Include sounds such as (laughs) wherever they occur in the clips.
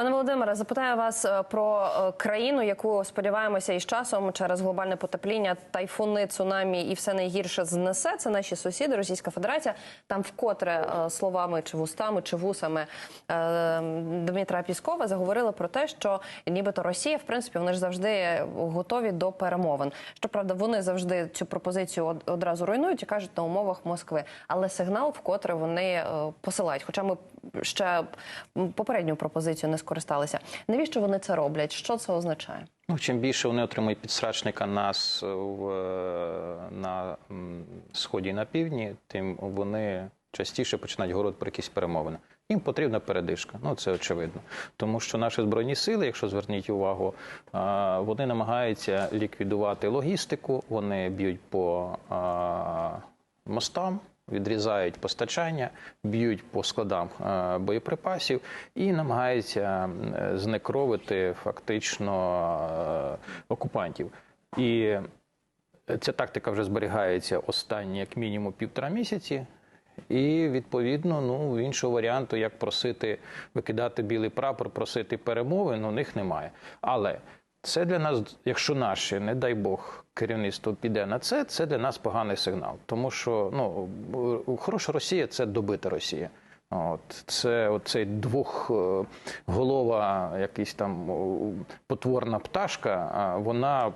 Пане Володимире, запитаю вас е, про е, країну, яку сподіваємося із часом через глобальне потепління, тайфуни, цунамі і все найгірше знесе. Це наші сусіди, Російська Федерація. Там вкотре е, словами чи вустами, чи вусами Дмитра Піскова заговорили про те, що нібито Росія, в принципі, вони ж завжди готові до перемовин. Щоправда, вони завжди цю пропозицію одразу руйнують і кажуть на умовах Москви. Але сигнал вкотре вони посилають. Хоча ми ще попередню пропозицію не скористалися. Навіщо вони це роблять? Що це означає? Ну, чим більше вони отримують підсрачника нас в, на сході і на півдні, тим вони частіше починають говорити про якісь перемовини. Їм потрібна передишка, ну це очевидно. Тому що наші збройні сили, якщо зверніть увагу, вони намагаються ліквідувати логістику, вони б'ють по мостам, відрізають постачання, б'ють по складам е, боєприпасів і намагаються знекровити фактично е, окупантів. І ця тактика вже зберігається останні як мінімум півтора місяці. І відповідно, ну іншого варіанту, як просити викидати білий прапор, просити перемовин, у них немає. Але це для нас, якщо наші, не дай Бог, керівництво піде на це, це для нас поганий сигнал. Тому що ну е, хороша Росія це добита Росія. От це оцей двохголова, якийсь там потворна пташка. Вона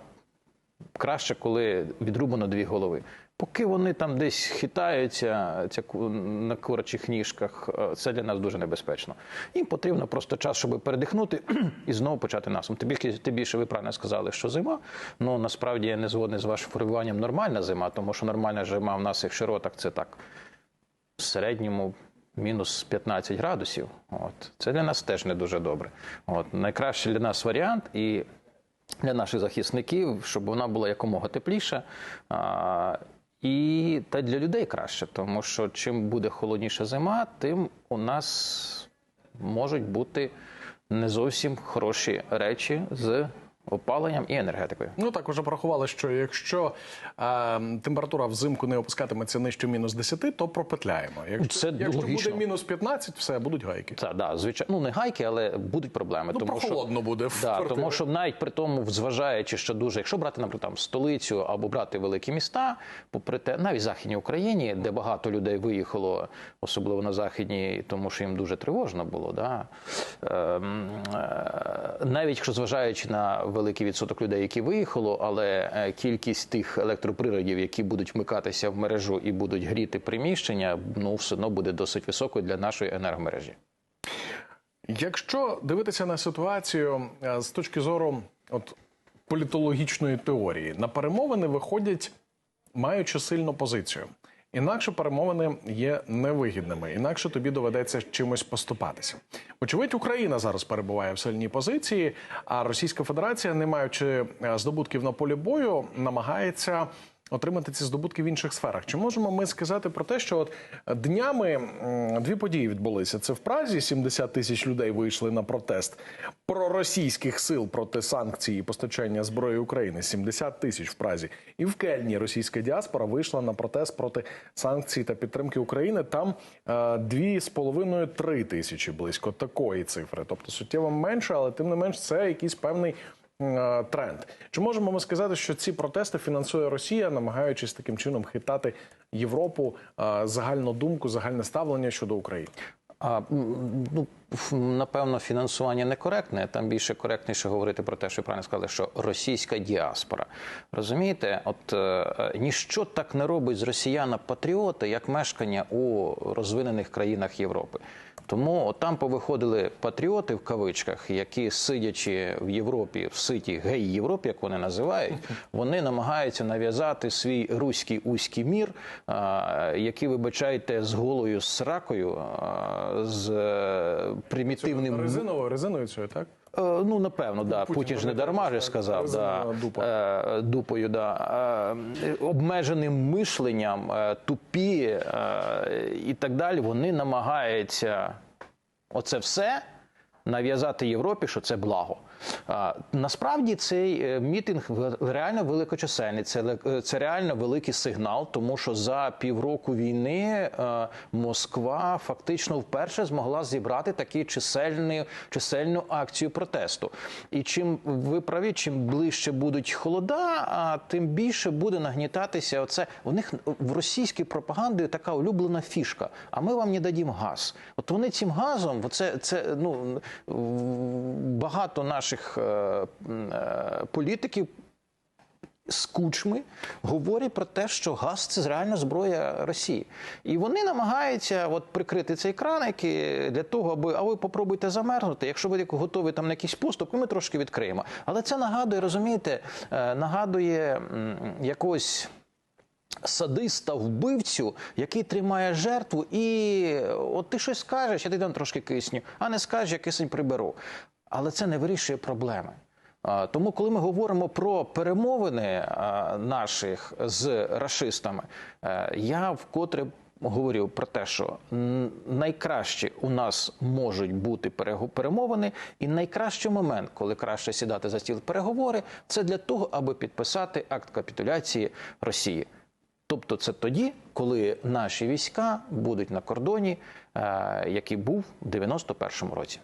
краще, коли відрубано дві голови. Поки вони там десь хитаються ця на курчих ніжках, е, це для нас дуже небезпечно. Їм потрібно просто час, щоб передихнути (clears throat) і знову почати наступ. Більше, тим більше ви правильно сказали, що зима. Ну насправді я не згодний з вашим формуванням нормальна зима, тому що нормальна зима в нас, як в широтах, це так в середньому мінус 15 градусів. От це для нас теж не дуже добре. От найкращий для нас варіант і для наших захисників, щоб вона була якомога тепліша. І та для людей краще, тому що чим буде холодніша зима, тим у нас можуть бути не зовсім хороші речі з опаленням і енергетикою. Ну так уже порахували, що якщо е, температура взимку не опускатиметься нижче мінус 10, то пропетляємо. Якщо, Це якщо логічно. буде мінус 15, все будуть гайки. Це да, звичайно, ну не гайки, але будуть проблеми. Ну, тому що буде в да, квартирі. тому що навіть при тому, зважаючи, що дуже, якщо брати, наприклад, там столицю або брати великі міста, попри те, навіть в західній Україні, де багато людей виїхало, особливо на західній, тому що їм дуже тривожно було. Да? Ем, е, навіть якщо зважаючи на великий відсоток людей, які виїхало, але е, кількість тих електроприладів, які будуть вмикатися в мережу і будуть гріти приміщення, ну все одно буде досить високою для нашої енергомережі. Якщо дивитися на ситуацію е, з точки зору от, політологічної теорії, на перемовини виходять, маючи сильну позицію. Інакше перемовини є невигідними, інакше тобі доведеться чимось поступатися. Очевидь, Україна зараз перебуває в сильній позиції, а Російська Федерація, не маючи е, здобутків на полі бою, намагається отримати ці здобутки в інших сферах. Чи можемо ми сказати про те, що от днями дві події відбулися? Це в Празі 70 тисяч людей вийшли на протест проросійських сил проти санкцій і постачання зброї України. 70 тисяч в Празі. І в Кельні російська діаспора вийшла на протест проти санкцій та підтримки України. Там е, дві з половиною три тисячі близько такої цифри. Тобто суттєво менше, але тим не менш це якийсь певний е, тренд. Чи можемо ми сказати, що ці протести фінансує Росія, намагаючись таким чином хитати Європу, е, загальну думку, загальне ставлення щодо України? А, ну, напевно, фінансування некоректне. Там більше коректніше говорити про те, що ви правильно сказали, що російська діаспора. Розумієте, от е, е, ніщо так не робить з росіяна патріоти, як мешкання у розвинених країнах Європи. Тому там повиходили патріоти в кавичках, які сидячи в Європі, в ситі гей Європі, як вони називають, (laughs) вони намагаються нав'язати свій руський узький мір, який, вибачаєте з голою сракою, з е, примітивним Резиновою, резиною так? Е, Ну, напевно, да. Путін Путін, ж не дарма же сказав, да. дупа. Е, дупою, да. Е, обмеженим мишленням, тупі і так далі, вони намагаються оце все нав'язати Європі, що це благо. Насправді цей е, мітинг реально великочисельний. Це, це реально великий сигнал, тому що за півроку війни е, Москва фактично вперше змогла зібрати таку чисельну, чисельну акцію протесту. І чим ви праві, чим ближче будуть холода, а тим більше буде нагнітатися. Оце у них в російській пропаганді така улюблена фішка. А ми вам не дадім газ. От вони цим газом, це, це ну багато наших е, м, е, політиків з кучми говорять про те, що газ це реальна зброя Росії, і вони намагаються от прикрити цей краники для того, аби а ви попробуйте замерзнути. Якщо ви готові там на якийсь поступ, ми трошки відкриємо. Але це нагадує, розумієте, е, нагадує м, якогось. Садиста, вбивцю, який тримає жертву, і от ти щось скажеш, я ти дам трошки кисню, а не скажеш, я кисень приберу. Але це не вирішує проблеми. Тому, коли ми говоримо про перемовини наших з расистами, е, я вкотре говорив про те, що найкраще у нас можуть бути перемовини, і найкращий момент, коли краще сідати за стіл переговори, це для того, аби підписати акт капітуляції Росії. Тобто це тоді, коли наші війська будуть на кордоні, е, який був в 91-му році.